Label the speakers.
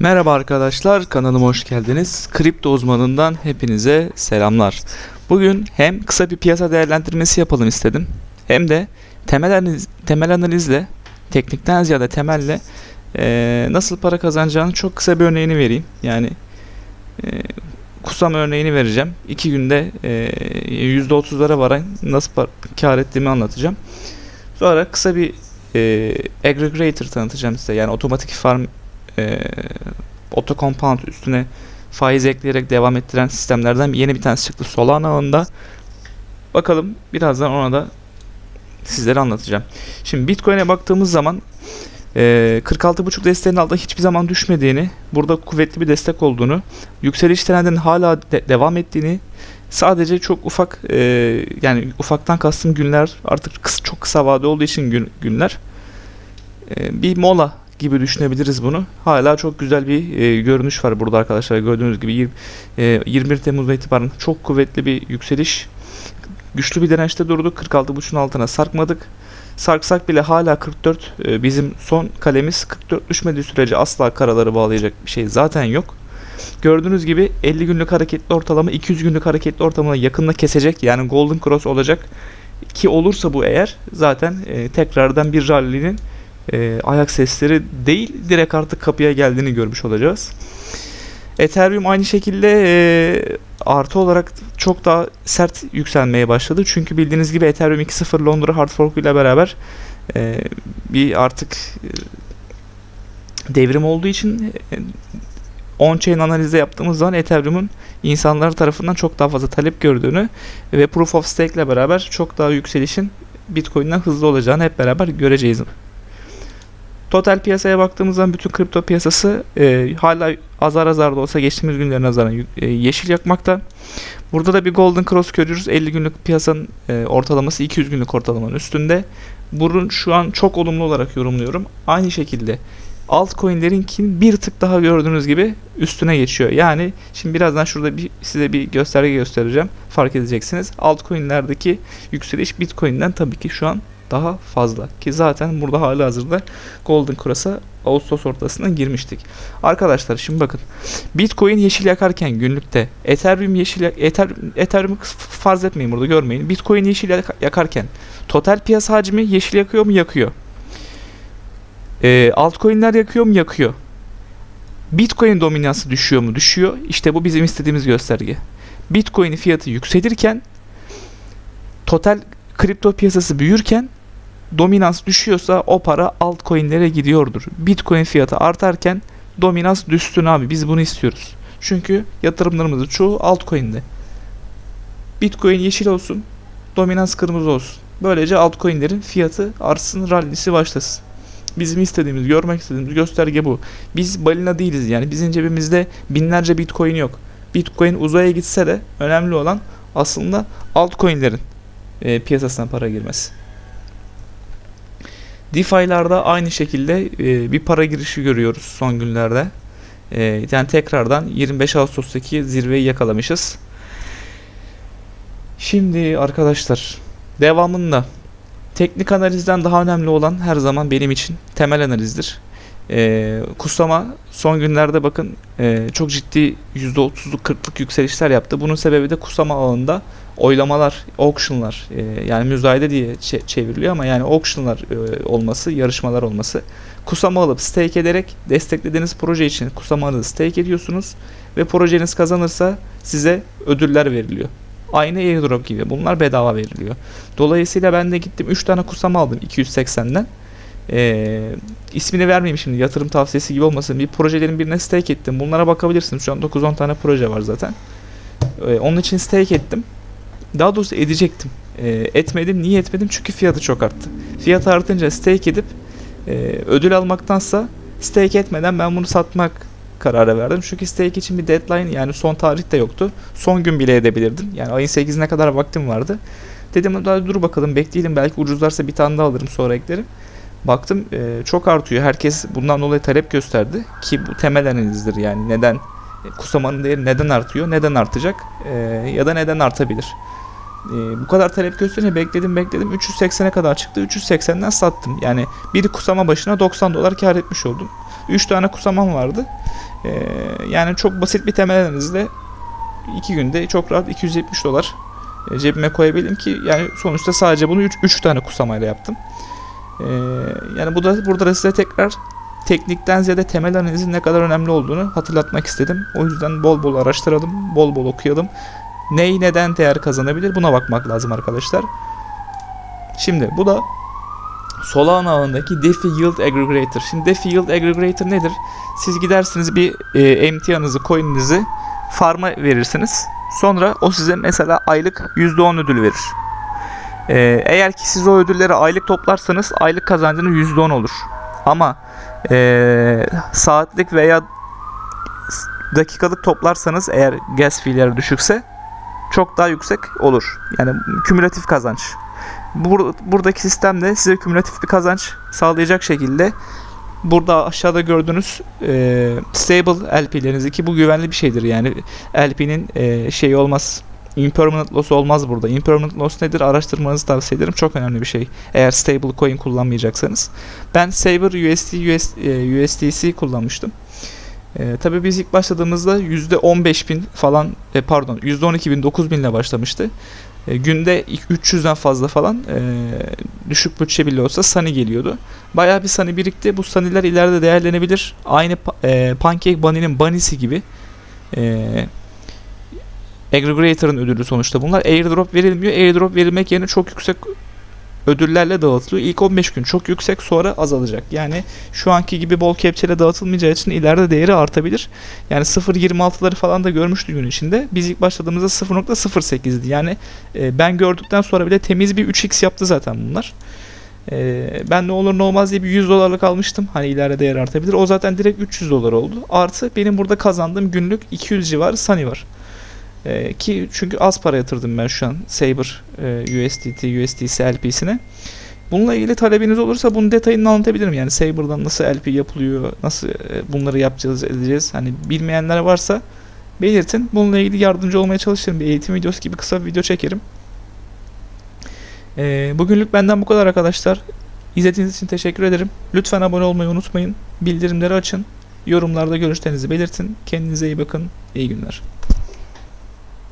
Speaker 1: Merhaba arkadaşlar, kanalıma hoş geldiniz. Kripto uzmanından hepinize selamlar. Bugün hem kısa bir piyasa değerlendirmesi yapalım istedim. Hem de temel, analiz, temel analizle, teknikten ziyade temelle eee, nasıl para kazanacağını çok kısa bir örneğini vereyim. Yani eee Kusama örneğini vereceğim. İki günde eee, %30'lara varan nasıl kar ettiğimi anlatacağım. Sonra kısa bir eee aggregator tanıtacağım size. Yani otomatik farm e, auto üstüne faiz ekleyerek devam ettiren sistemlerden yeni bir tanesi çıktı Solana ağında. Bakalım birazdan ona da sizlere anlatacağım. Şimdi Bitcoin'e baktığımız zaman e, 46.5 desteğinin altında hiçbir zaman düşmediğini, burada kuvvetli bir destek olduğunu, yükseliş trendinin hala de- devam ettiğini, sadece çok ufak e, yani ufaktan kastım günler artık kıs- çok kısa vade olduğu için gün- günler e, bir mola gibi düşünebiliriz bunu. Hala çok güzel bir e, görünüş var burada arkadaşlar. Gördüğünüz gibi yir- e, 21 Temmuz'da itibaren çok kuvvetli bir yükseliş. Güçlü bir dirençte durduk. 46.5'un altına sarkmadık. Sarksak bile hala 44 e, bizim son kalemiz 44 düşmediği sürece asla karaları bağlayacak bir şey zaten yok. Gördüğünüz gibi 50 günlük hareketli ortalama 200 günlük hareketli ortalama yakında kesecek. Yani Golden Cross olacak. Ki olursa bu eğer zaten e, tekrardan bir rally'nin e, ayak sesleri değil direkt artık kapıya geldiğini görmüş olacağız. Ethereum aynı şekilde e, artı olarak çok daha sert yükselmeye başladı. Çünkü bildiğiniz gibi Ethereum 2.0 Londra hard fork ile beraber e, bir artık e, devrim olduğu için e, on-chain analizde yaptığımız zaman Ethereum'un insanlar tarafından çok daha fazla talep gördüğünü ve Proof of Stake ile beraber çok daha yükselişin Bitcoin'den hızlı olacağını hep beraber göreceğiz. Total piyasaya baktığımız zaman bütün kripto piyasası e, hala azar azar da olsa geçtiğimiz günlere nazaran e, yeşil yakmakta. Burada da bir golden cross görüyoruz. 50 günlük piyasanın e, ortalaması 200 günlük ortalamanın üstünde. Bunun şu an çok olumlu olarak yorumluyorum. Aynı şekilde altcoin'lerinkin bir tık daha gördüğünüz gibi üstüne geçiyor. Yani şimdi birazdan şurada bir size bir gösterge göstereceğim. Fark edeceksiniz. Altcoin'lerdeki yükseliş Bitcoin'den tabii ki şu an daha fazla. Ki zaten burada hala hazırda Golden Cross'a Ağustos ortasından girmiştik. Arkadaşlar şimdi bakın. Bitcoin yeşil yakarken günlükte Ethereum yeşil Ether, Ethereum'u farz etmeyin burada görmeyin. Bitcoin yeşil yak- yakarken total piyasa hacmi yeşil yakıyor mu? Yakıyor. Ee, altcoin'ler yakıyor mu? Yakıyor. Bitcoin dominansı düşüyor mu? Düşüyor. İşte bu bizim istediğimiz gösterge. Bitcoin fiyatı yükselirken total kripto piyasası büyürken dominans düşüyorsa o para altcoin'lere gidiyordur. Bitcoin fiyatı artarken dominans düşsün abi. Biz bunu istiyoruz. Çünkü yatırımlarımızın çoğu altcoin'de. Bitcoin yeşil olsun, dominans kırmızı olsun. Böylece altcoin'lerin fiyatı artsın, rallisi başlasın. Bizim istediğimiz, görmek istediğimiz gösterge bu. Biz balina değiliz yani. Bizim cebimizde binlerce bitcoin yok. Bitcoin uzaya gitse de önemli olan aslında altcoin'lerin e, piyasasına para girmesi. DeFi'larda aynı şekilde e, bir para girişi görüyoruz son günlerde. E, yani tekrardan 25 Ağustos'taki zirveyi yakalamışız. Şimdi arkadaşlar devamında teknik analizden daha önemli olan her zaman benim için temel analizdir. E, Kusama son günlerde bakın e, çok ciddi %30'luk 40'lık yükselişler yaptı. Bunun sebebi de Kusama ağında oylamalar, auctionlar e, yani müzayede diye çe- çevriliyor ama yani auctionlar e, olması, yarışmalar olması. Kusama alıp stake ederek desteklediğiniz proje için Kusama alıp stake ediyorsunuz ve projeniz kazanırsa size ödüller veriliyor. Aynı airdrop gibi. Bunlar bedava veriliyor. Dolayısıyla ben de gittim 3 tane kusama aldım 280'den. Ee, ismini vermeyeyim şimdi yatırım tavsiyesi gibi olmasın. Bir projelerin birine stake ettim. Bunlara bakabilirsiniz. Şu an 9-10 tane proje var zaten. Ee, onun için stake ettim. Daha doğrusu edecektim. Ee, etmedim. Niye etmedim? Çünkü fiyatı çok arttı. Fiyatı artınca stake edip e, ödül almaktansa stake etmeden ben bunu satmak kararı verdim. Çünkü stake için bir deadline yani son tarih de yoktu. Son gün bile edebilirdim. Yani ayın 8'ine kadar vaktim vardı. Dedim daha dur bakalım bekleyelim belki ucuzlarsa bir tane daha alırım sonra eklerim. Baktım e, çok artıyor. Herkes bundan dolayı talep gösterdi ki bu temel analizdir yani neden e, kusamanın değeri neden artıyor, neden artacak e, ya da neden artabilir. E, bu kadar talep gösterince bekledim bekledim 380'e kadar çıktı 380'den sattım. Yani bir kusama başına 90 dolar kar etmiş oldum. 3 tane kusamam vardı. Ee, yani çok basit bir temel analizle 2 günde çok rahat 270 dolar e, cebime koyabildim ki yani sonuçta sadece bunu 3 tane kusamayla yaptım. Ee, yani bu da burada da size tekrar teknikten ziyade temel analizin ne kadar önemli olduğunu hatırlatmak istedim. O yüzden bol bol araştıralım, bol bol okuyalım. Ney neden değer kazanabilir buna bakmak lazım arkadaşlar. Şimdi bu da Solana ağındaki DeFi Yield Aggregator. Şimdi DeFi Yield Aggregator nedir? Siz gidersiniz bir e, MTA'nızı, coin'inizi farm'a verirsiniz. Sonra o size mesela aylık %10 ödül verir. E, eğer ki siz o ödülleri aylık toplarsanız aylık kazancınız %10 olur. Ama e, saatlik veya dakikalık toplarsanız eğer gas fee'leri düşükse çok daha yüksek olur. Yani kümülatif kazanç. Bur- buradaki sistemde size kümülatif bir kazanç sağlayacak şekilde burada aşağıda gördüğünüz e, stable LP'leriniz ki bu güvenli bir şeydir yani LP'nin e, şeyi olmaz impermanent loss olmaz burada. Impermanent loss nedir? Araştırmanızı tavsiye ederim. Çok önemli bir şey. Eğer stable coin kullanmayacaksanız. Ben Saber USD, US, e, USDC kullanmıştım. E, tabii biz ilk başladığımızda %15.000 falan e, pardon %12.000 9.000 ile başlamıştı. E, günde 300'den fazla falan e, düşük bütçe bile olsa Sunny geliyordu. Bayağı bir Sunny birikti. Bu Sunny'ler ileride değerlenebilir. Aynı e, Pancake Bunny'nin Bunny'si gibi. E, Aggregator'ın ödülü sonuçta bunlar. Airdrop verilmiyor. Airdrop verilmek yerine çok yüksek ödüllerle dağıtılıyor. İlk 15 gün çok yüksek sonra azalacak. Yani şu anki gibi bol kepçeyle dağıtılmayacağı için ileride değeri artabilir. Yani 0.26'ları falan da görmüştü gün içinde. Biz ilk başladığımızda 0.08'di. Yani e, ben gördükten sonra bile temiz bir 3x yaptı zaten bunlar. E, ben ne olur ne olmaz diye bir 100 dolarlık almıştım. Hani ileride değer artabilir. O zaten direkt 300 dolar oldu. Artı benim burada kazandığım günlük 200 civarı Sunny var. Ee, ki çünkü az para yatırdım ben şu an Saber e, USDT, USDC LP'sine. Bununla ilgili talebiniz olursa bunun detayını anlatabilirim. Yani Saber'dan nasıl LP yapılıyor, nasıl e, bunları yapacağız, edeceğiz. Hani bilmeyenler varsa belirtin. Bununla ilgili yardımcı olmaya çalışırım. Bir eğitim videosu gibi kısa bir video çekerim. Ee, bugünlük benden bu kadar arkadaşlar. İzlediğiniz için teşekkür ederim. Lütfen abone olmayı unutmayın. Bildirimleri açın. Yorumlarda görüşlerinizi belirtin. Kendinize iyi bakın. İyi günler.